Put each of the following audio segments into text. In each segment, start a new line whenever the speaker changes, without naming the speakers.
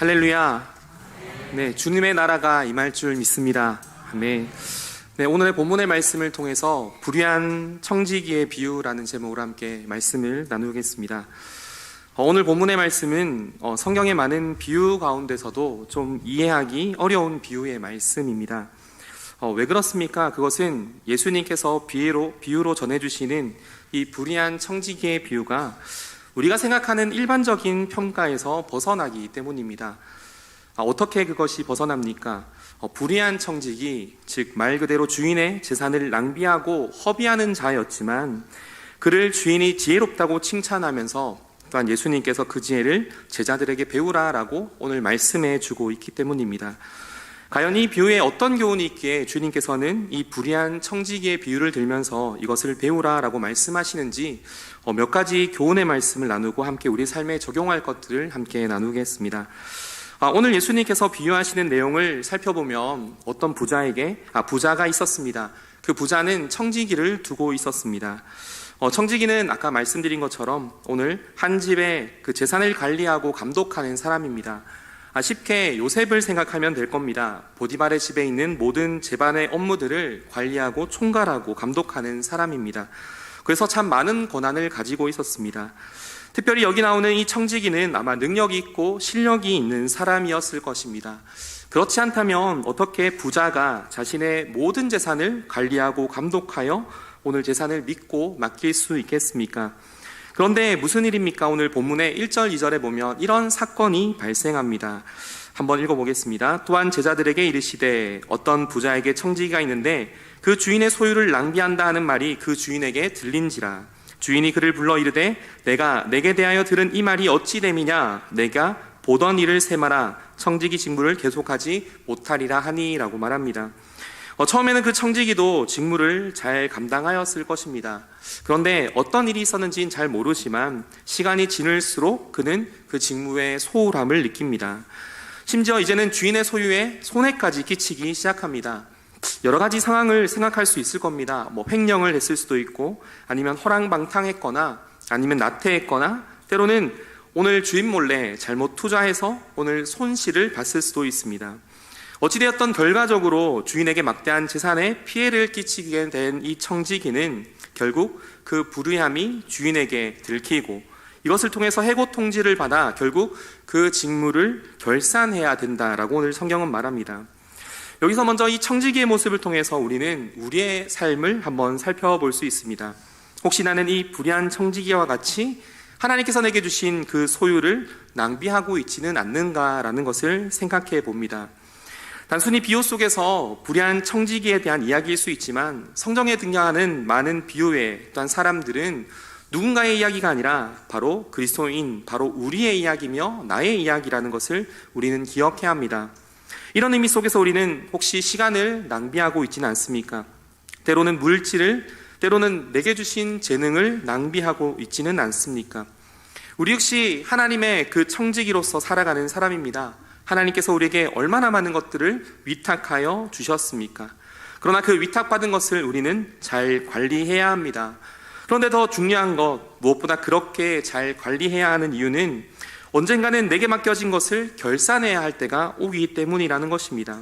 할렐루야. 네, 주님의 나라가 임할 줄 믿습니다. 아멘. 네, 오늘의 본문의 말씀을 통해서 불의한 청지기의 비유라는 제목으로 함께 말씀을 나누겠습니다. 어, 오늘 본문의 말씀은 어, 성경의 많은 비유 가운데서도 좀 이해하기 어려운 비유의 말씀입니다. 어, 왜 그렇습니까? 그것은 예수님께서 비유로, 비유로 전해주시는 이 불의한 청지기의 비유가 우리가 생각하는 일반적인 평가에서 벗어나기 때문입니다. 아, 어떻게 그것이 벗어납니까? 어, 불의한 청직이 즉말 그대로 주인의 재산을 낭비하고 허비하는 자였지만 그를 주인이 지혜롭다고 칭찬하면서 또한 예수님께서 그 지혜를 제자들에게 배우라라고 오늘 말씀해 주고 있기 때문입니다. 과연 이 비유에 어떤 교훈이 있기에 주님께서는 이 불의한 청지기의 비유를 들면서 이것을 배우라라고 말씀하시는지 어, 몇 가지 교훈의 말씀을 나누고 함께 우리 삶에 적용할 것들을 함께 나누겠습니다. 아, 오늘 예수님께서 비유하시는 내용을 살펴보면 어떤 부자에게 아, 부자가 있었습니다. 그 부자는 청지기를 두고 있었습니다. 어, 청지기는 아까 말씀드린 것처럼 오늘 한 집의 그 재산을 관리하고 감독하는 사람입니다. 아, 쉽게 요셉을 생각하면 될 겁니다. 보디발의 집에 있는 모든 재반의 업무들을 관리하고 총괄하고 감독하는 사람입니다. 그래서 참 많은 권한을 가지고 있었습니다. 특별히 여기 나오는 이 청지기는 아마 능력이 있고 실력이 있는 사람이었을 것입니다. 그렇지 않다면 어떻게 부자가 자신의 모든 재산을 관리하고 감독하여 오늘 재산을 믿고 맡길 수 있겠습니까? 그런데 무슨 일입니까? 오늘 본문의 1절, 2절에 보면 이런 사건이 발생합니다. 한번 읽어보겠습니다. 또한 제자들에게 이르시되 어떤 부자에게 청지기가 있는데 그 주인의 소유를 낭비한다 하는 말이 그 주인에게 들린지라. 주인이 그를 불러 이르되 내가 내게 대하여 들은 이 말이 어찌 됨이냐 내가 보던 일을 세마라 청지기 직무를 계속하지 못하리라 하니라고 말합니다. 어, 처음에는 그 청지기도 직무를 잘 감당하였을 것입니다. 그런데 어떤 일이 있었는지는 잘 모르지만 시간이 지날수록 그는 그 직무의 소홀함을 느낍니다. 심지어 이제는 주인의 소유에 손해까지 끼치기 시작합니다. 여러 가지 상황을 생각할 수 있을 겁니다. 뭐 횡령을 했을 수도 있고 아니면 허랑방탕했거나 아니면 나태했거나 때로는 오늘 주인 몰래 잘못 투자해서 오늘 손실을 봤을 수도 있습니다. 어찌되었던 결과적으로 주인에게 막대한 재산에 피해를 끼치게 된 이 청지기는 결국 그 불의함이 주인에게 들키고 이것을 통해서 해고 통지를 받아 결국 그 직무를 결산해야 된다라고 오늘 성경은 말합니다. 여기서 먼저 이 청지기의 모습을 통해서 우리는 우리의 삶을 한번 살펴볼 수 있습니다. 혹시 나는 이 불의한 청지기와 같이 하나님께서 내게 주신 그 소유를 낭비하고 있지는 않는가라는 것을 생각해 봅니다. 단순히 비유 속에서 불의한 청지기에 대한 이야기일 수 있지만 성경에 등장하는 많은 비유의 또한 사람들은 누군가의 이야기가 아니라 바로 그리스도인, 바로 우리의 이야기며 나의 이야기라는 것을 우리는 기억해야 합니다. 이런 의미 속에서 우리는 혹시 시간을 낭비하고 있지는 않습니까? 때로는 물질을, 때로는 내게 주신 재능을 낭비하고 있지는 않습니까? 우리 역시 하나님의 그 청지기로서 살아가는 사람입니다. 하나님께서 우리에게 얼마나 많은 것들을 위탁하여 주셨습니까? 그러나 그 위탁받은 것을 우리는 잘 관리해야 합니다. 그런데 더 중요한 것, 무엇보다 그렇게 잘 관리해야 하는 이유는 언젠가는 내게 맡겨진 것을 결산해야 할 때가 오기 때문이라는 것입니다.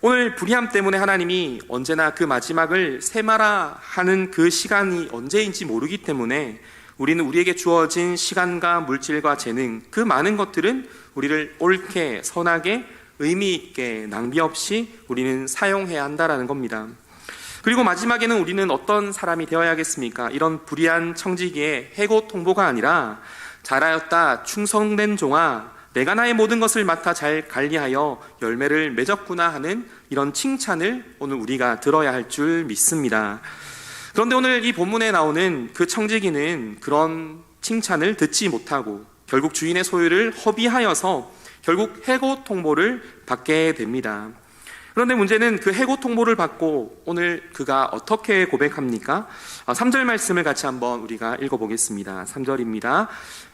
오늘 불의함 때문에 하나님이 언제나 그 마지막을 세마라 하는 그 시간이 언제인지 모르기 때문에 우리는 우리에게 주어진 시간과 물질과 재능, 그 많은 것들은 우리를 옳게, 선하게, 의미 있게, 낭비 없이 우리는 사용해야 한다라는 겁니다. 그리고 마지막에는 우리는 어떤 사람이 되어야겠습니까? 이런 불의한 청지기의 해고 통보가 아니라 잘하였다, 충성된 종아, 내가 나의 모든 것을 맡아 잘 관리하여 열매를 맺었구나 하는 이런 칭찬을 오늘 우리가 들어야 할 줄 믿습니다. 그런데 오늘 이 본문에 나오는 그 청지기는 그런 칭찬을 듣지 못하고 결국 주인의 소유를 허비하여서 결국 해고 통보를 받게 됩니다. 그런데 문제는 그 해고 통보를 받고 오늘 그가 어떻게 고백합니까? 3절 말씀을 같이 한번 우리가 읽어보겠습니다. 3절입니다.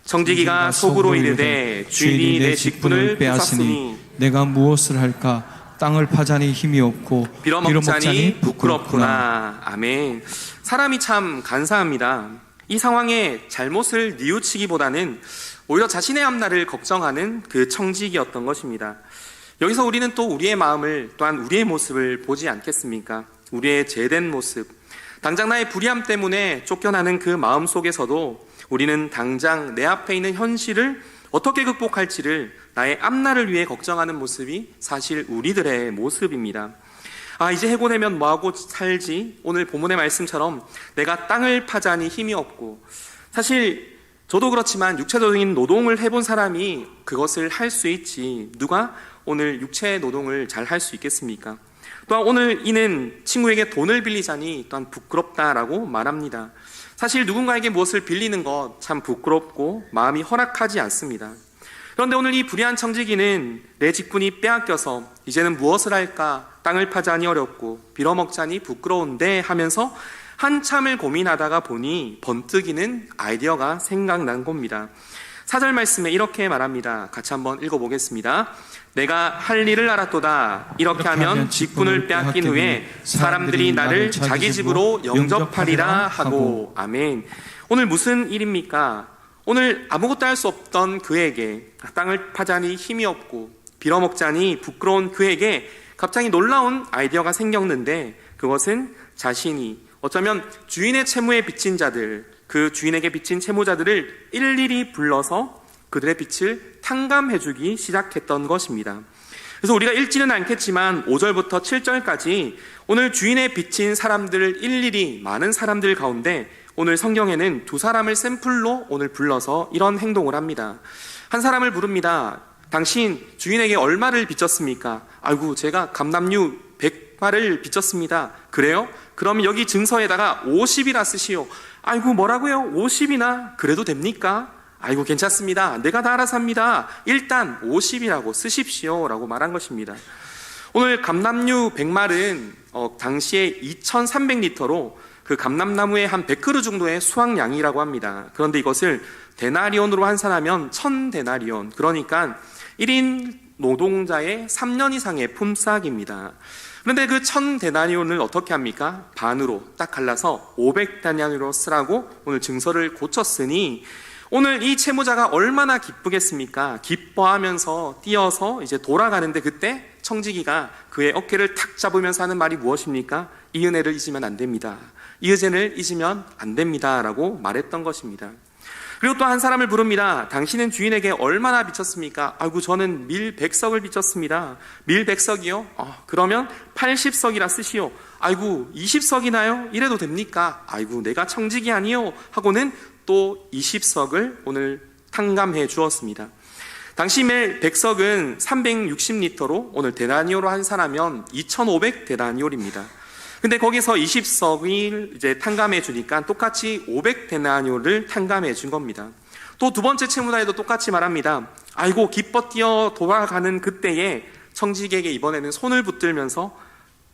정지기가 속으로 이르되 주인이 내 직분을 빼앗으니
내가 무엇을 할까? 땅을 파자니 힘이 없고
빌어먹자니 부끄럽구나. 아멘. 사람이 참 간사합니다. 이 상황에 잘못을 뉘우치기보다는 오히려 자신의 앞날을 걱정하는 그 청직이었던 것입니다. 여기서 우리는 또 우리의 마음을 또한 우리의 모습을 보지 않겠습니까? 우리의 죄된 모습. 당장 나의 불의함 때문에 쫓겨나는 그 마음 속에서도 우리는 당장 내 앞에 있는 현실을 어떻게 극복할지를 나의 앞날을 위해 걱정하는 모습이 사실 우리들의 모습입니다. 아, 이제 해고되면 뭐하고 살지? 오늘 본문의 말씀처럼 내가 땅을 파자니 힘이 없고 사실 저도 그렇지만 육체적인 노동을 해본 사람이 그것을 할 수 있지. 누가 오늘 육체 노동을 잘 할 수 있겠습니까? 또한 오늘 이는 친구에게 돈을 빌리자니 또한 부끄럽다라고 말합니다. 사실 누군가에게 무엇을 빌리는 것 참 부끄럽고 마음이 허락하지 않습니다. 그런데 오늘 이 불의한 청지기는 내 직분이 빼앗겨서 이제는 무엇을 할까 땅을 파자니 어렵고 빌어먹자니 부끄러운데 하면서 한참을 고민하다가 보니 번뜩이는 아이디어가 생각난 겁니다. 사절 말씀에 이렇게 말합니다. 같이 한번 읽어보겠습니다. 내가 할 일을 알았도다. 이렇게 하면 직분을 빼앗긴 후에 사람들이 나를 자기 집으로 영접하리라 하고 아멘. 오늘 무슨 일입니까? 오늘 아무것도 할 수 없던 그에게 땅을 파자니 힘이 없고 빌어먹자니 부끄러운 그에게 갑자기 놀라운 아이디어가 생겼는데 그것은 자신이 어쩌면 주인의 채무에 빚진 자들, 그 주인에게 빚진 채무자들을 일일이 불러서 그들의 빚을 탕감해주기 시작했던 것입니다. 그래서 우리가 읽지는 않겠지만 5절부터 7절까지 오늘 주인의 빚진 사람들을 일일이 많은 사람들 가운데 오늘 성경에는 두 사람을 샘플로 오늘 불러서 이런 행동을 합니다. 한 사람을 부릅니다. 당신 주인에게 얼마를 빚졌습니까? 아이고, 제가 감남류 100마를 빚졌습니다. 그래요? 그럼 여기 증서에다가 50이나 쓰시오. 아이고, 뭐라고요? 50이나? 그래도 됩니까? 아이고, 괜찮습니다. 내가 다 알아서 합니다. 일단 50이라고 쓰십시오. 라고 말한 것입니다. 오늘 감남류 100말은 어, 당시에 2,300리터로 그 감남나무의 한 100그루 정도의 수확량이라고 합니다. 그런데 이것을 데나리온으로 환산하면 1000데나리온. 그러니까 1인 노동자의 3년 이상의 품삯입니다. 그런데 그 1000데나리온을 어떻게 합니까? 반으로 딱 갈라서 500데나리온으로 쓰라고 오늘 증서를 고쳤으니 오늘 이 채무자가 얼마나 기쁘겠습니까? 기뻐하면서 뛰어서 이제 돌아가는데 그때 청지기가 그의 어깨를 탁 잡으면서 하는 말이 무엇입니까? 이 은혜를 잊으면 안 됩니다. 이 은혜를 잊으면 안 됩니다. 라고 말했던 것입니다. 그리고 또 한 사람을 부릅니다. 당신은 주인에게 얼마나 비쳤습니까? 아이고, 저는 밀 100석을 비쳤습니다. 밀 100석이요? 어, 그러면 80석이라 쓰시오. 아이고, 20석이나요? 이래도 됩니까? 아이고, 내가 청직이 아니요? 하고는 또 20석을 오늘 탕감해 주었습니다. 당시 밀 100석은 360리터로 오늘 데나니오로 환산하면 2,500데나니올입니다. 근데 거기서 20석을 이제 탕감해 주니까 똑같이 500데나니올을 탕감해 준 겁니다. 또 두 번째 채무자에도 똑같이 말합니다. 아이고 기뻐 뛰어 돌아가는 그때에 청직에게 이번에는 손을 붙들면서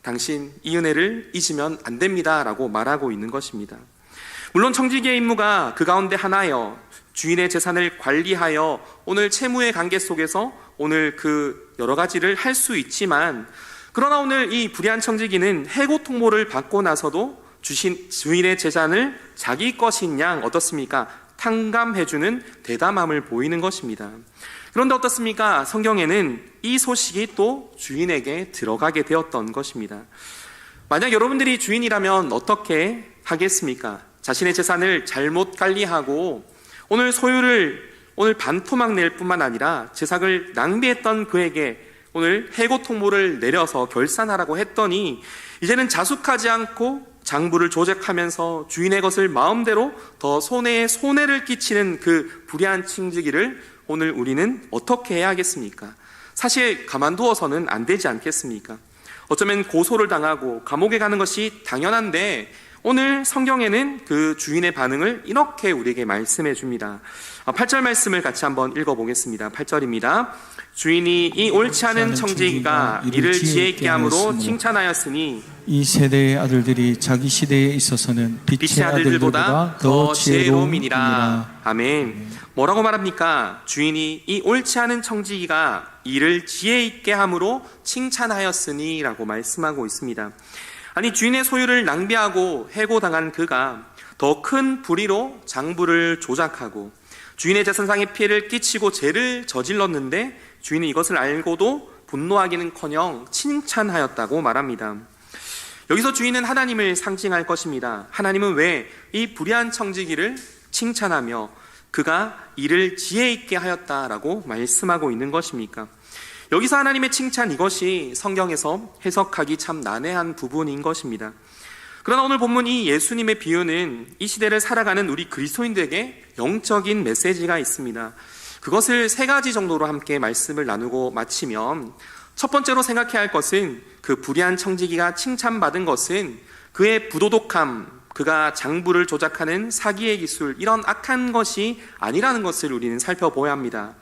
당신 이 은혜를 잊으면 안 됩니다라고 말하고 있는 것입니다. 물론 청지기의 임무가 그 가운데 하나여 주인의 재산을 관리하여 오늘 채무의 관계 속에서 오늘 그 여러 가지를 할 수 있지만 그러나 오늘 이 불의한 청지기는 해고 통보를 받고 나서도 주신 주인의 재산을 자기 것인 양 어떻습니까? 탕감해주는 대담함을 보이는 것입니다. 그런데 어떻습니까? 성경에는 이 소식이 또 주인에게 들어가게 되었던 것입니다. 만약 여러분들이 주인이라면 어떻게 하겠습니까? 자신의 재산을 잘못 관리하고 오늘 소유를 오늘 반토막 낼 뿐만 아니라 재산을 낭비했던 그에게 오늘 해고 통보를 내려서 결산하라고 했더니 이제는 자숙하지 않고 장부를 조작하면서 주인의 것을 마음대로 더 손해에 손해를 끼치는 그 불의한 칭지기를 오늘 우리는 어떻게 해야 하겠습니까? 사실 가만두어서는 안 되지 않겠습니까? 어쩌면 고소를 당하고 감옥에 가는 것이 당연한데 오늘 성경에는 그 주인의 반응을 이렇게 우리에게 말씀해 줍니다. 8절 말씀을 같이 한번 읽어 보겠습니다. 8절입니다. 주인이 이 옳지 않은 청지기가 이를 지혜 있게 함으로 칭찬하였으니
이 세대의 아들들이 자기 시대에 있어서는 빛의
빛의 아들들보다 더 지혜로움이니라.
지혜로움이니라.
아멘. 뭐라고 말합니까? 주인이 이 옳지 않은 청지기가 이를 지혜 있게 함으로 칭찬하였으니라고 말씀하고 있습니다. 아니 주인의 소유를 낭비하고 해고당한 그가 더 큰 불의로 장부를 조작하고 주인의 재산상의 피해를 끼치고 죄를 저질렀는데 주인이 이것을 알고도 분노하기는커녕 칭찬하였다고 말합니다. 여기서 주인은 하나님을 상징할 것입니다. 하나님은 왜 이 불의한 청지기를 칭찬하며 그가 이를 지혜 있게 하였다라고 말씀하고 있는 것입니까? 여기서 하나님의 칭찬 이것이 성경에서 해석하기 참 난해한 부분인 것입니다. 그러나 오늘 본문 이 예수님의 비유는 이 시대를 살아가는 우리 그리스도인들에게 영적인 메시지가 있습니다. 그것을 세 가지 정도로 함께 말씀을 나누고 마치면 첫 번째로 생각해야 할 것은 그 불의한 청지기가 칭찬받은 것은 그의 부도덕함, 그가 장부를 조작하는 사기의 기술, 이런 악한 것이 아니라는 것을 우리는 살펴보아야 합니다.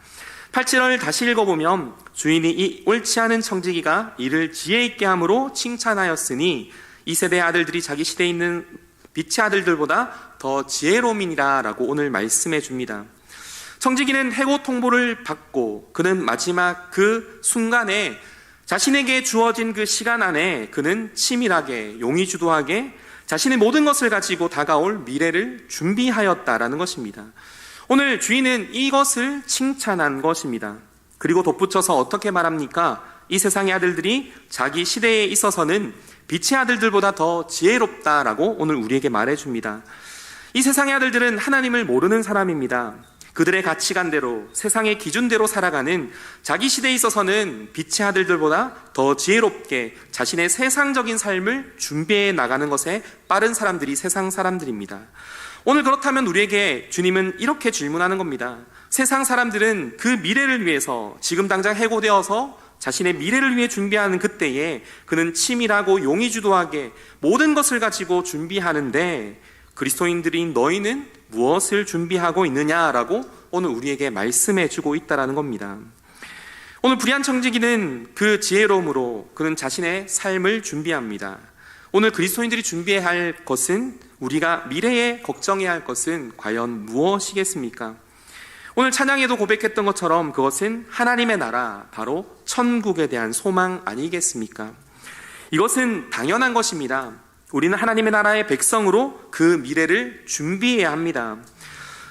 8절을 다시 읽어보면 주인이 이 옳지 않은 청지기가 이를 지혜 있게 함으로 칭찬하였으니 이 세대 아들들이 자기 시대에 있는 빛의 아들들보다 더 지혜로움이니라라고 오늘 말씀해 줍니다. 청지기는 해고 통보를 받고 그는 마지막 그 순간에 자신에게 주어진 그 시간 안에 그는 치밀하게 용의 주도하게 자신의 모든 것을 가지고 다가올 미래를 준비하였다라는 것입니다. 오늘 주인은 이것을 칭찬한 것입니다. 그리고 덧붙여서 어떻게 말합니까? 이 세상의 아들들이 자기 시대에 있어서는 빛의 아들들보다 더 지혜롭다라고 오늘 우리에게 말해줍니다. 이 세상의 아들들은 하나님을 모르는 사람입니다. 그들의 가치관대로 세상의 기준대로 살아가는 자기 시대에 있어서는 빛의 아들들보다 더 지혜롭게 자신의 세상적인 삶을 준비해 나가는 것에 빠른 사람들이 세상 사람들입니다. 오늘 그렇다면 우리에게 주님은 이렇게 질문하는 겁니다. 세상 사람들은 그 미래를 위해서 지금 당장 해고되어서 자신의 미래를 위해 준비하는 그때에 그는 치밀하고 용의주도하게 모든 것을 가지고 준비하는데 그리스도인들인 너희는 무엇을 준비하고 있느냐라고 오늘 우리에게 말씀해 주고 있다라는 겁니다. 오늘 불의한 청지기는 그 지혜로움으로 그는 자신의 삶을 준비합니다. 오늘 그리스도인들이 준비해야 할 것은 우리가 미래에 걱정해야 할 것은 과연 무엇이겠습니까? 오늘 찬양에도 고백했던 것처럼 그것은 하나님의 나라, 바로 천국에 대한 소망 아니겠습니까? 이것은 당연한 것입니다. 우리는 하나님의 나라의 백성으로 그 미래를 준비해야 합니다.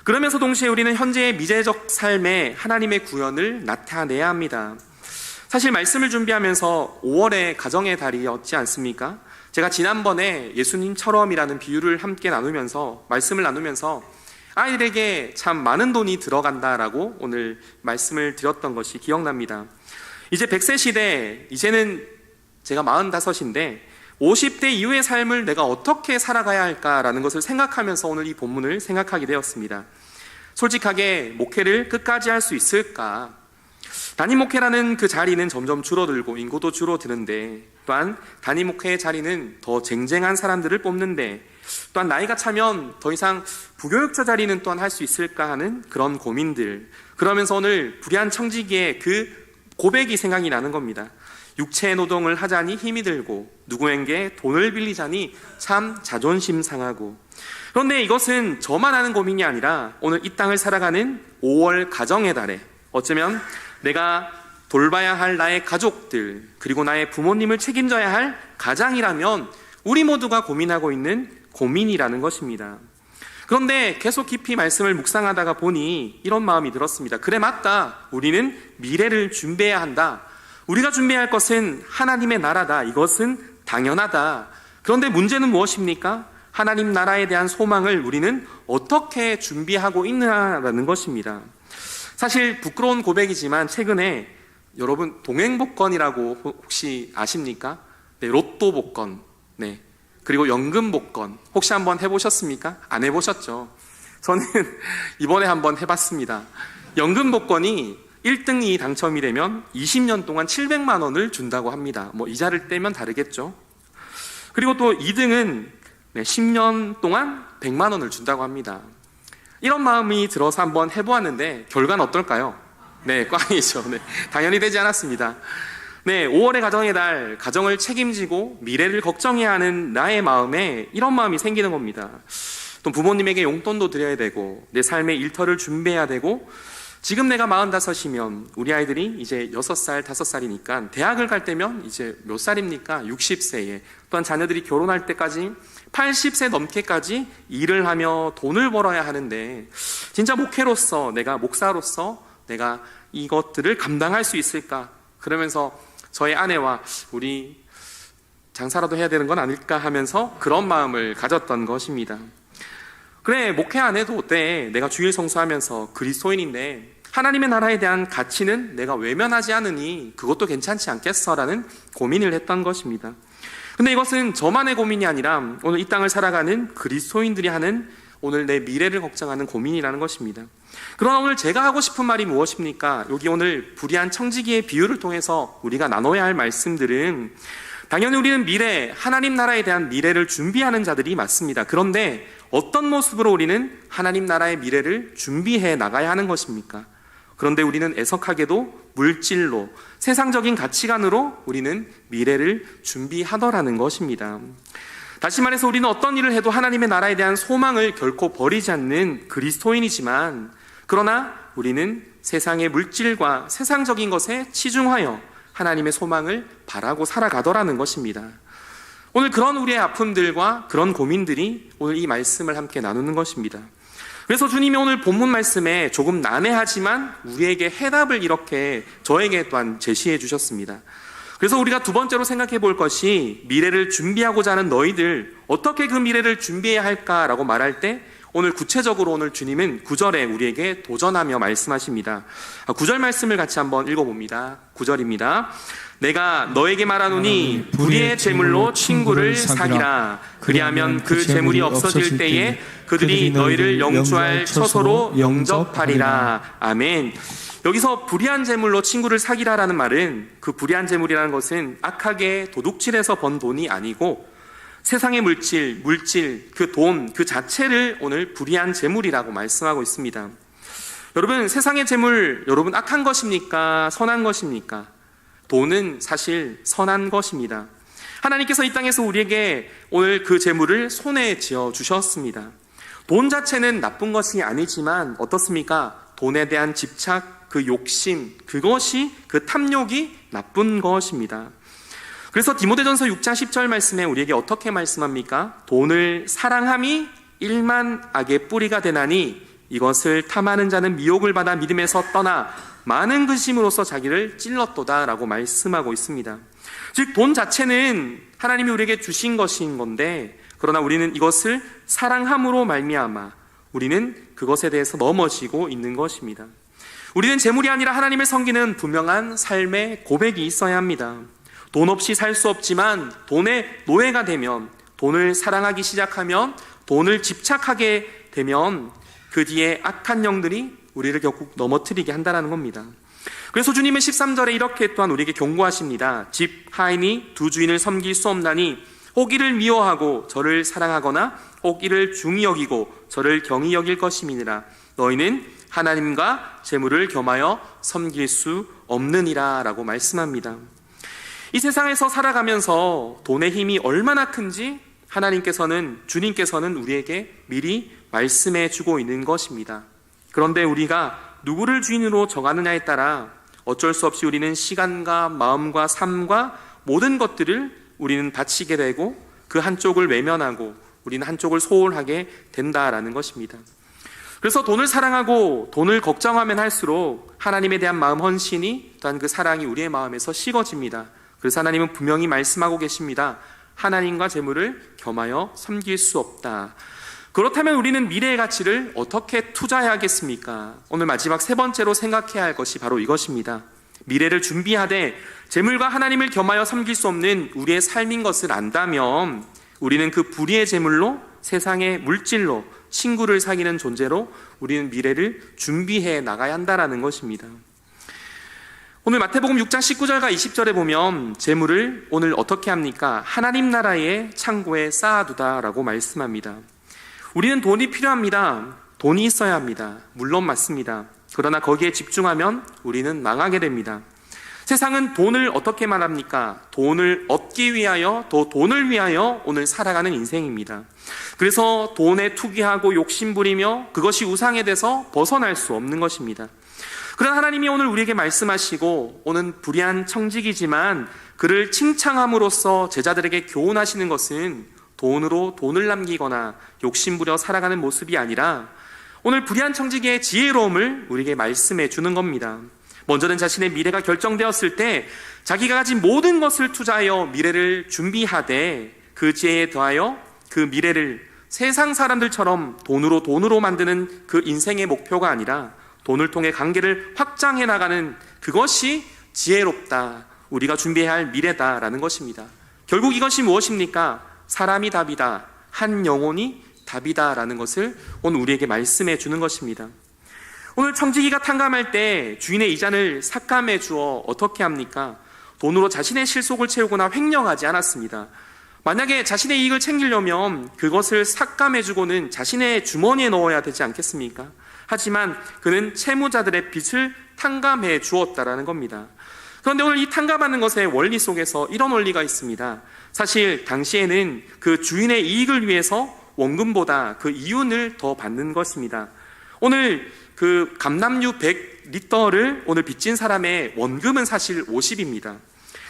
그러면서 동시에 우리는 현재의 미래적 삶에 하나님의 구현을 나타내야 합니다. 사실 말씀을 준비하면서 5월의 가정의 달이었지 않습니까? 제가 지난번에 예수님처럼이라는 비유를 함께 나누면서 말씀을 나누면서 아이들에게 참 많은 돈이 들어간다라고 오늘 말씀을 드렸던 것이 기억납니다. 이제 100세 시대, 이제는 제가 45인데 50대 이후의 삶을 내가 어떻게 살아가야 할까라는 것을 생각하면서 오늘 이 본문을 생각하게 되었습니다. 솔직하게 목회를 끝까지 할 수 있을까? 단임 목회라는 그 자리는 점점 줄어들고 인구도 줄어드는데 또한 단임 목회의 자리는 더 쟁쟁한 사람들을 뽑는데 또한 나이가 차면 더 이상 부교육자 자리는 또한 할 수 있을까 하는 그런 고민들 그러면서 오늘 불의한 청지기의 그 고백이 생각이 나는 겁니다. 육체 노동을 하자니 힘이 들고 누구에게 돈을 빌리자니 참 자존심 상하고 그런데 이것은 저만 하는 고민이 아니라 오늘 이 땅을 살아가는 5월 가정의 달에 어쩌면 내가 돌봐야 할 나의 가족들 그리고 나의 부모님을 책임져야 할 가장이라면 우리 모두가 고민하고 있는 고민이라는 것입니다. 그런데 계속 깊이 말씀을 묵상하다가 보니 이런 마음이 들었습니다. 그래 맞다. 우리는 미래를 준비해야 한다. 우리가 준비할 할 것은 하나님의 나라다. 이것은 당연하다. 그런데 문제는 무엇입니까? 하나님 나라에 대한 소망을 우리는 어떻게 준비하고 있느냐라는 것입니다. 사실 부끄러운 고백이지만 최근에 여러분 동행복권이라고 혹시 아십니까? 네, 로또 복권. 네. 그리고 연금 복권. 혹시 한번 해보셨습니까? 안 해보셨죠? 저는 이번에 한번 해봤습니다. 연금 복권이 1등이 당첨이 되면 20년 동안 700만 원을 준다고 합니다. 뭐 이자를 떼면 다르겠죠. 그리고 또 2등은 10년 동안 100만 원을 준다고 합니다. 이런 마음이 들어서 한번 해보았는데 결과는 어떨까요? 네, 꽝이죠. 네, 당연히 되지 않았습니다. 네, 5월의 가정의 달, 가정을 책임지고 미래를 걱정해야 하는 나의 마음에 이런 마음이 생기는 겁니다. 또 부모님에게 용돈도 드려야 되고, 내 삶의 일터를 준비해야 되고, 지금 내가 45이면 우리 아이들이 이제 6살, 5살이니까 대학을 갈 때면 이제 몇 살입니까? 60세에. 또한 자녀들이 결혼할 때까지 80세 넘게까지 일을 하며 돈을 벌어야 하는데 진짜 목회로서 내가 목사로서 내가 이것들을 감당할 수 있을까? 그러면서 저의 아내와 우리 장사라도 해야 되는 건 아닐까 하면서 그런 마음을 가졌던 것입니다. 그래, 목회 안 해도 돼. 내가 주일 성수하면서 그리스도인인데 하나님의 나라에 대한 가치는 내가 외면하지 않으니 그것도 괜찮지 않겠어라는 고민을 했던 것입니다. 근데 이것은 저만의 고민이 아니라 오늘 이 땅을 살아가는 그리스도인들이 하는 오늘 내 미래를 걱정하는 고민이라는 것입니다. 그러나 오늘 제가 하고 싶은 말이 무엇입니까? 여기 오늘 불의한 청지기의 비유를 통해서 우리가 나눠야 할 말씀들은 당연히 우리는 미래, 하나님 나라에 대한 미래를 준비하는 자들이 맞습니다. 그런데 어떤 모습으로 우리는 하나님 나라의 미래를 준비해 나가야 하는 것입니까? 그런데 우리는 애석하게도 물질로, 세상적인 가치관으로 우리는 미래를 준비하더라는 것입니다. 다시 말해서 우리는 어떤 일을 해도 하나님의 나라에 대한 소망을 결코 버리지 않는 그리스도인이지만, 그러나 우리는 세상의 물질과 세상적인 것에 치중하여 하나님의 소망을 바라고 살아가더라는 것입니다. 오늘 그런 우리의 아픔들과 그런 고민들이 오늘 이 말씀을 함께 나누는 것입니다. 그래서 주님이 오늘 본문 말씀에 조금 난해하지만 우리에게 해답을 이렇게 저에게 또한 제시해 주셨습니다. 그래서 우리가 두 번째로 생각해 볼 것이 미래를 준비하고자 하는 너희들 어떻게 그 미래를 준비해야 할까라고 말할 때 오늘 구체적으로 오늘 주님은 구절에 우리에게 도전하며 말씀하십니다. 아, 구절 말씀을 같이 한번 읽어봅니다. 구절입니다 내가 너에게 말하노니 불의의 제물로 친구를 사기라. 그리하면 그 제물이 없어질 때에 그들이 너희를 영주할 처소로 영접하리라. 아멘. 여기서 불의한 제물로 친구를 사기라라는 말은 그 불의한 제물이라는 것은 악하게 도둑질해서 번 돈이 아니고 세상의 물질, 물질, 그 돈, 그 자체를 오늘 불의한 재물이라고 말씀하고 있습니다. 여러분, 세상의 재물, 여러분 악한 것입니까? 선한 것입니까? 돈은 사실 선한 것입니다. 하나님께서 이 땅에서 우리에게 오늘 그 재물을 손에 쥐어 주셨습니다. 돈 자체는 나쁜 것이 아니지만 어떻습니까? 돈에 대한 집착, 그 욕심, 그것이 그 탐욕이 나쁜 것입니다. 그래서 디모데전서 6장 10절 말씀에 우리에게 어떻게 말씀합니까? 돈을 사랑함이 일만 악의 뿌리가 되나니 이것을 탐하는 자는 미혹을 받아 믿음에서 떠나 많은 근심으로써 자기를 찔렀도다라고 말씀하고 있습니다. 즉 돈 자체는 하나님이 우리에게 주신 것인 건데 그러나 우리는 이것을 사랑함으로 말미암아 우리는 그것에 대해서 넘어지고 있는 것입니다. 우리는 재물이 아니라 하나님을 섬기는 분명한 삶의 고백이 있어야 합니다. 돈 없이 살 수 없지만 돈의 노예가 되면 돈을 사랑하기 시작하면 돈을 집착하게 되면 그 뒤에 악한 영들이 우리를 결국 넘어뜨리게 한다는 겁니다. 그래서 주님은 13절에 이렇게 또한 우리에게 경고하십니다. 집 하인이 두 주인을 섬길 수 없나니 혹 이를 미워하고 저를 사랑하거나 혹 이를 중히 여기고 저를 경히 여길 것임이니라. 너희는 하나님과 재물을 겸하여 섬길 수 없느니라라고 말씀합니다. 이 세상에서 살아가면서 돈의 힘이 얼마나 큰지 하나님께서는 주님께서는 우리에게 미리 말씀해 주고 있는 것입니다. 그런데 우리가 누구를 주인으로 정하느냐에 따라 어쩔 수 없이 우리는 시간과 마음과 삶과 모든 것들을 우리는 바치게 되고 그 한쪽을 외면하고 우리는 한쪽을 소홀하게 된다라는 것입니다. 그래서 돈을 사랑하고 돈을 걱정하면 할수록 하나님에 대한 마음 헌신이 또한 그 사랑이 우리의 마음에서 식어집니다. 그래서 하나님은 분명히 말씀하고 계십니다. 하나님과 재물을 겸하여 섬길 수 없다. 그렇다면 우리는 미래의 가치를 어떻게 투자해야겠습니까? 오늘 마지막 세 번째로 생각해야 할 것이 바로 이것입니다. 미래를 준비하되 재물과 하나님을 겸하여 섬길 수 없는 우리의 삶인 것을 안다면 우리는 그 불의의 재물로 세상의 물질로 친구를 사귀는 존재로 우리는 미래를 준비해 나가야 한다라는 것입니다. 오늘 마태복음 6장 19절과 20절에 보면 재물을 오늘 어떻게 합니까? 하나님 나라의 창고에 쌓아두다라고 말씀합니다. 우리는 돈이 필요합니다. 돈이 있어야 합니다. 물론 맞습니다. 그러나 거기에 집중하면 우리는 망하게 됩니다. 세상은 돈을 어떻게 말합니까? 돈을 얻기 위하여, 또 돈을 위하여 오늘 살아가는 인생입니다. 그래서 돈에 투기하고 욕심부리며 그것이 우상에 돼서 벗어날 수 없는 것입니다. 그러나 하나님이 오늘 우리에게 말씀하시고 오는 불의한 청직이지만 그를 칭찬함으로써 제자들에게 교훈하시는 것은 돈으로 돈을 남기거나 욕심부려 살아가는 모습이 아니라 오늘 불의한 청지기의 지혜로움을 우리에게 말씀해 주는 겁니다. 먼저는 자신의 미래가 결정되었을 때 자기가 가진 모든 것을 투자하여 미래를 준비하되 그 지혜에 더하여 그 미래를 세상 사람들처럼 돈으로 돈으로 만드는 그 인생의 목표가 아니라 돈을 통해 관계를 확장해 나가는 그것이 지혜롭다. 우리가 준비해야 할 미래다라는 것입니다. 결국 이것이 무엇입니까? 사람이 답이다. 한 영혼이 답이다라는 것을 오늘 우리에게 말씀해 주는 것입니다. 오늘 청지기가 탕감할 때 주인의 이자를 삭감해 주어 어떻게 합니까? 돈으로 자신의 실속을 채우거나 횡령하지 않았습니다. 만약에 자신의 이익을 챙기려면 그것을 삭감해 주고는 자신의 주머니에 넣어야 되지 않겠습니까? 하지만 그는 채무자들의 빚을 탕감해 주었다라는 겁니다. 그런데 오늘 이 탕감하는 것의 원리 속에서 이런 원리가 있습니다. 사실 당시에는 그 주인의 이익을 위해서 원금보다 그 이윤을 더 받는 것입니다. 오늘 그 감남유 100리터를 오늘 빚진 사람의 원금은 사실 50입니다.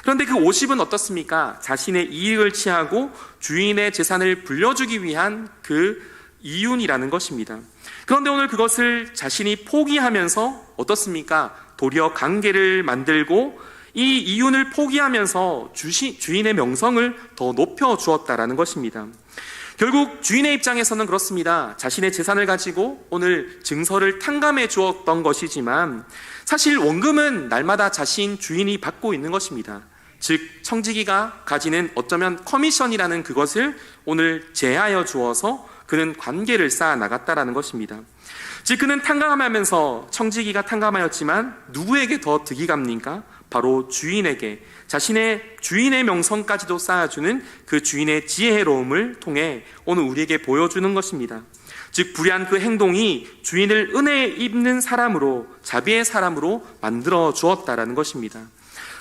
그런데 그 50은 어떻습니까? 자신의 이익을 취하고 주인의 재산을 불려주기 위한 그 이윤이라는 것입니다. 그런데 오늘 그것을 자신이 포기하면서 어떻습니까? 도리어 관계를 만들고 이 이윤을 포기하면서 주시, 주인의 명성을 더 높여 주었다라는 것입니다. 결국 주인의 입장에서는 그렇습니다. 자신의 재산을 가지고 오늘 증서를 탕감해 주었던 것이지만 사실 원금은 날마다 자신 주인이 받고 있는 것입니다. 즉 청지기가 가지는 어쩌면 커미션이라는 그것을 오늘 제하여 주어서 그는 관계를 쌓아 나갔다라는 것입니다. 즉 그는 탕감하면서 청지기가 탕감하였지만 누구에게 더 득이 갑니까? 바로 주인에게 자신의 주인의 명성까지도 쌓아주는 그 주인의 지혜로움을 통해 오늘 우리에게 보여주는 것입니다. 즉 불의한 그 행동이 주인을 은혜 입는 사람으로 자비의 사람으로 만들어 주었다라는 것입니다.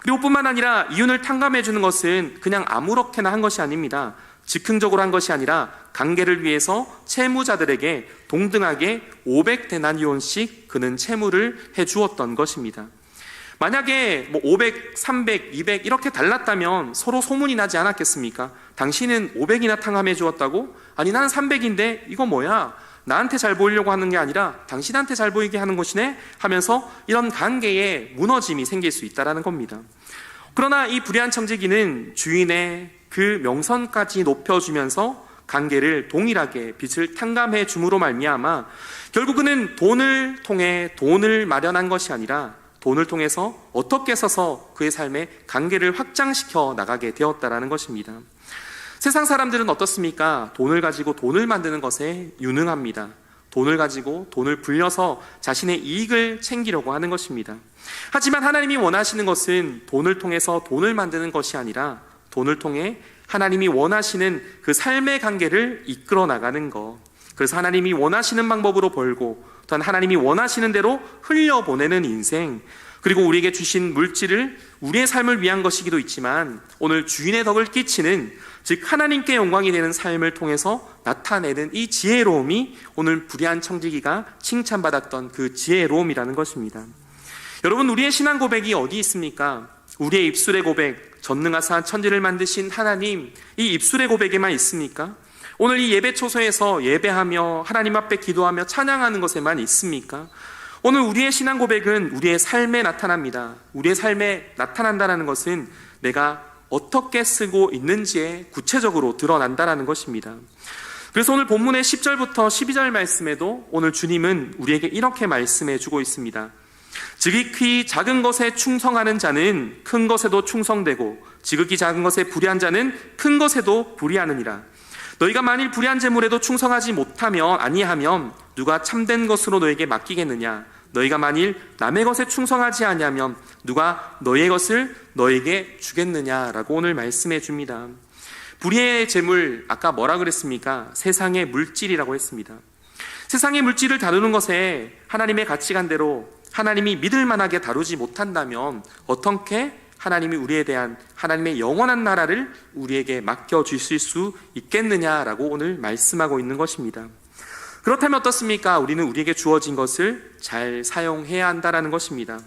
그리고 뿐만 아니라 이윤을 탕감해 주는 것은 그냥 아무렇게나 한 것이 아닙니다. 즉흥적으로 한 것이 아니라 관계를 위해서 채무자들에게 동등하게 500데나리온씩 그는 채무를 해 주었던 것입니다. 만약에 뭐 500, 300, 200 이렇게 달랐다면 서로 소문이 나지 않았겠습니까? 당신은 500이나 탕감해 주었다고? 아니 나는 300인데 이거 뭐야? 나한테 잘 보이려고 하는 게 아니라 당신한테 잘 보이게 하는 것이네 하면서 이런 관계에 무너짐이 생길 수 있다라는 겁니다. 그러나 이 불의한 청지기는 주인의 그 명선까지 높여주면서 관계를 동일하게 빚을 탕감해 줌으로 말미암아 결국은 돈을 통해 돈을 마련한 것이 아니라 돈을 통해서 어떻게 써서 그의 삶의 관계를 확장시켜 나가게 되었다라는 것입니다. 세상 사람들은 어떻습니까? 돈을 가지고 돈을 만드는 것에 유능합니다. 돈을 가지고 돈을 불려서 자신의 이익을 챙기려고 하는 것입니다. 하지만 하나님이 원하시는 것은 돈을 통해서 돈을 만드는 것이 아니라 돈을 통해 하나님이 원하시는 그 삶의 관계를 이끌어 나가는 것. 그래서 하나님이 원하시는 방법으로 벌고 또한 하나님이 원하시는 대로 흘려보내는 인생. 그리고 우리에게 주신 물질을 우리의 삶을 위한 것이기도 있지만 오늘 주인의 덕을 끼치는 즉 하나님께 영광이 되는 삶을 통해서 나타내는 이 지혜로움이 오늘 불의한 청지기가 칭찬받았던 그 지혜로움이라는 것입니다. 여러분 우리의 신앙 고백이 어디 있습니까? 우리의 입술의 고백, 전능하사 천지를 만드신 하나님 이 입술의 고백에만 있습니까? 오늘 이 예배 초소에서 예배하며 하나님 앞에 기도하며 찬양하는 것에만 있습니까? 오늘 우리의 신앙 고백은 우리의 삶에 나타납니다. 우리의 삶에 나타난다는 것은 내가 어떻게 쓰고 있는지에 구체적으로 드러난다는 것입니다. 그래서 오늘 본문의 10절부터 12절 말씀에도 오늘 주님은 우리에게 이렇게 말씀해 주고 있습니다. 지극히 작은 것에 충성하는 자는 큰 것에도 충성되고 지극히 작은 것에 불의한 자는 큰 것에도 불의하느니라. 너희가 만일 불의한 재물에도 충성하지 못하면 아니하면 누가 참된 것으로 너에게 맡기겠느냐? 너희가 만일 남의 것에 충성하지 아니하면 누가 너희의 것을 너에게 주겠느냐라고 오늘 말씀해 줍니다. 불의의 재물 아까 뭐라 그랬습니까? 세상의 물질이라고 했습니다. 세상의 물질을 다루는 것에 하나님의 가치관대로 하나님이 믿을 만하게 다루지 못한다면 어떻게 하나님이 우리에 대한 하나님의 영원한 나라를 우리에게 맡겨 주실 수 있겠느냐라고 오늘 말씀하고 있는 것입니다. 그렇다면 어떻습니까? 우리는 우리에게 주어진 것을 잘 사용해야 한다라는 것입니다.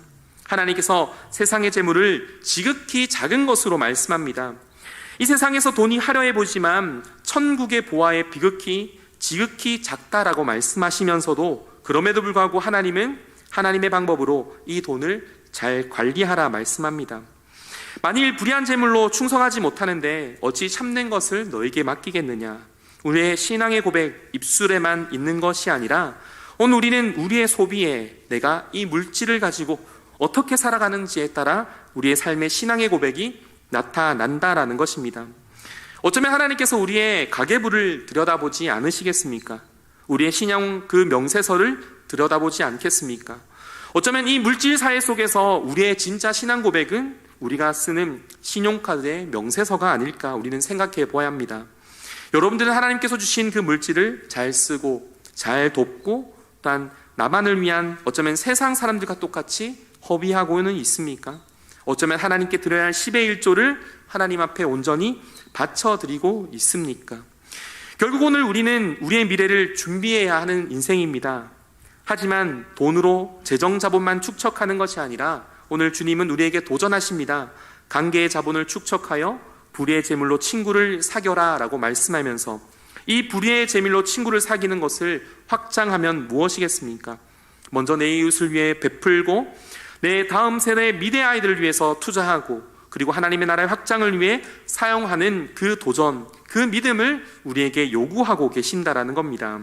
하나님께서 세상의 재물을 지극히 작은 것으로 말씀합니다. 이 세상에서 돈이 화려해 보지만 천국의 보화에 비극히 지극히 작다라고 말씀하시면서도 그럼에도 불구하고 하나님은 하나님의 방법으로 이 돈을 잘 관리하라 말씀합니다. 만일 불의한 재물로 충성하지 못하는데 어찌 참된 것을 너에게 맡기겠느냐? 우리의 신앙의 고백 입술에만 있는 것이 아니라 오늘 우리는 우리의 소비에 내가 이 물질을 가지고 어떻게 살아가는지에 따라 우리의 삶의 신앙의 고백이 나타난다라는 것입니다. 어쩌면 하나님께서 우리의 가계부를 들여다보지 않으시겠습니까? 우리의 신앙 그 명세서를 들여다보지 않겠습니까? 어쩌면 이 물질 사회 속에서 우리의 진짜 신앙 고백은 우리가 쓰는 신용카드의 명세서가 아닐까 우리는 생각해 보아야 합니다. 여러분들은 하나님께서 주신 그 물질을 잘 쓰고 잘 돕고 또한 나만을 위한 어쩌면 세상 사람들과 똑같이 허비하고는 있습니까? 어쩌면 하나님께 드려야 할 10의 1조를 하나님 앞에 온전히 바쳐드리고 있습니까? 결국 오늘 우리는 우리의 미래를 준비해야 하는 인생입니다. 하지만 돈으로 재정 자본만 축적하는 것이 아니라 오늘 주님은 우리에게 도전하십니다. 관계의 자본을 축적하여 불의의 재물로 친구를 사겨라 라고 말씀하면서 이 불의의 재물로 친구를 사귀는 것을 확장하면 무엇이겠습니까? 먼저 내 이웃을 위해 베풀고 내 다음 세대의 미래 아이들을 위해서 투자하고 그리고 하나님의 나라의 확장을 위해 사용하는 그 도전, 그 믿음을 우리에게 요구하고 계신다라는 겁니다.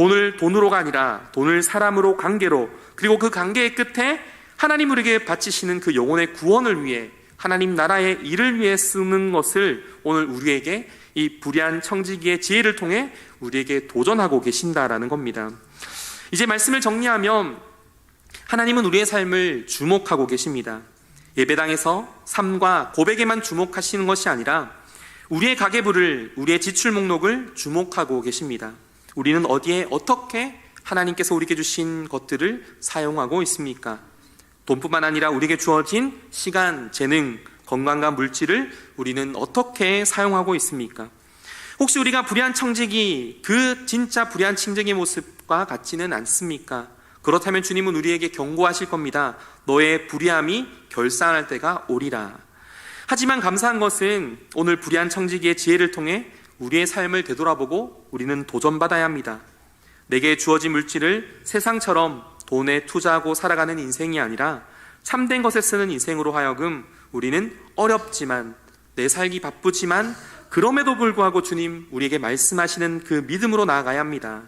돈을 돈으로가 아니라 돈을 사람으로 관계로 그리고 그 관계의 끝에 하나님 우리에게 바치시는 그 영혼의 구원을 위해 하나님 나라의 일을 위해 쓰는 것을 오늘 우리에게 이 불의한 청지기의 지혜를 통해 우리에게 도전하고 계신다라는 겁니다. 이제 말씀을 정리하면 하나님은 우리의 삶을 주목하고 계십니다. 예배당에서 삶과 고백에만 주목하시는 것이 아니라 우리의 가계부를 우리의 지출 목록을 주목하고 계십니다. 우리는 어디에 어떻게 하나님께서 우리에게 주신 것들을 사용하고 있습니까? 돈뿐만 아니라 우리에게 주어진 시간, 재능, 건강과 물질을 우리는 어떻게 사용하고 있습니까? 혹시 우리가 불의한 청지기, 그 진짜 불의한 청지기의 모습과 같지는 않습니까? 그렇다면 주님은 우리에게 경고하실 겁니다. 너의 불의함이 결산할 때가 오리라. 하지만 감사한 것은 오늘 불의한 청지기의 지혜를 통해 우리의 삶을 되돌아보고 우리는 도전받아야 합니다. 내게 주어진 물질을 세상처럼 돈에 투자하고 살아가는 인생이 아니라 참된 것에 쓰는 인생으로 하여금 우리는 어렵지만 내 살기 바쁘지만 그럼에도 불구하고 주님 우리에게 말씀하시는 그 믿음으로 나아가야 합니다.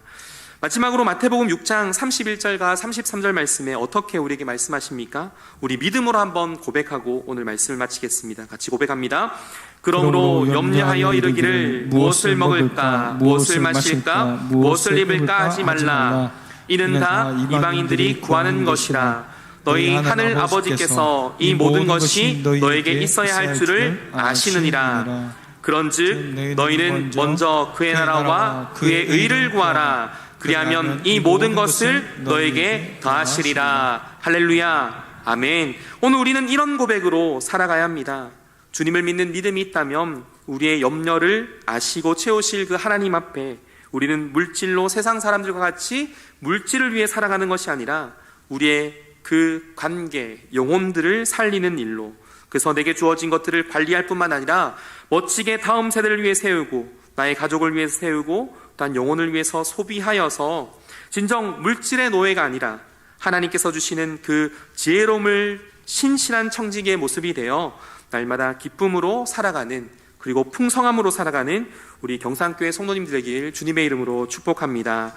마지막으로 마태복음 6장 31절과 33절 말씀에 어떻게 우리에게 말씀하십니까? 우리 믿음으로 한번 고백하고 오늘 말씀을 마치겠습니다. 같이 고백합니다. 그러므로 염려하여 이르기를 무엇을 먹을까, 무엇을 마실까, 무엇을 입을까 하지 말라. 이는 다 이방인들이 구하는 것이라. 너희 하늘 아버지께서 이 모든 것이 너에게 있어야 할 줄을 아시느니라. 그런즉 너희는 먼저 그의 나라와 그의 의를 구하라. 그리하면 이 모든 것을 너에게 더하시리라. 할렐루야. 아멘. 오늘 우리는 이런 고백으로 살아가야 합니다. 주님을 믿는 믿음이 있다면 우리의 염려를 아시고 채우실 그 하나님 앞에 우리는 물질로 세상 사람들과 같이 물질을 위해 살아가는 것이 아니라 우리의 그 관계, 영혼들을 살리는 일로 그래서 내게 주어진 것들을 관리할 뿐만 아니라 멋지게 다음 세대를 위해 세우고 나의 가족을 위해서 세우고 또한 영혼을 위해서 소비하여서 진정 물질의 노예가 아니라 하나님께서 주시는 그 지혜로움을 신실한 청지기의 모습이 되어 날마다 기쁨으로 살아가는 그리고 풍성함으로 살아가는 우리 경상교회 성도님들에게 주님의 이름으로 축복합니다.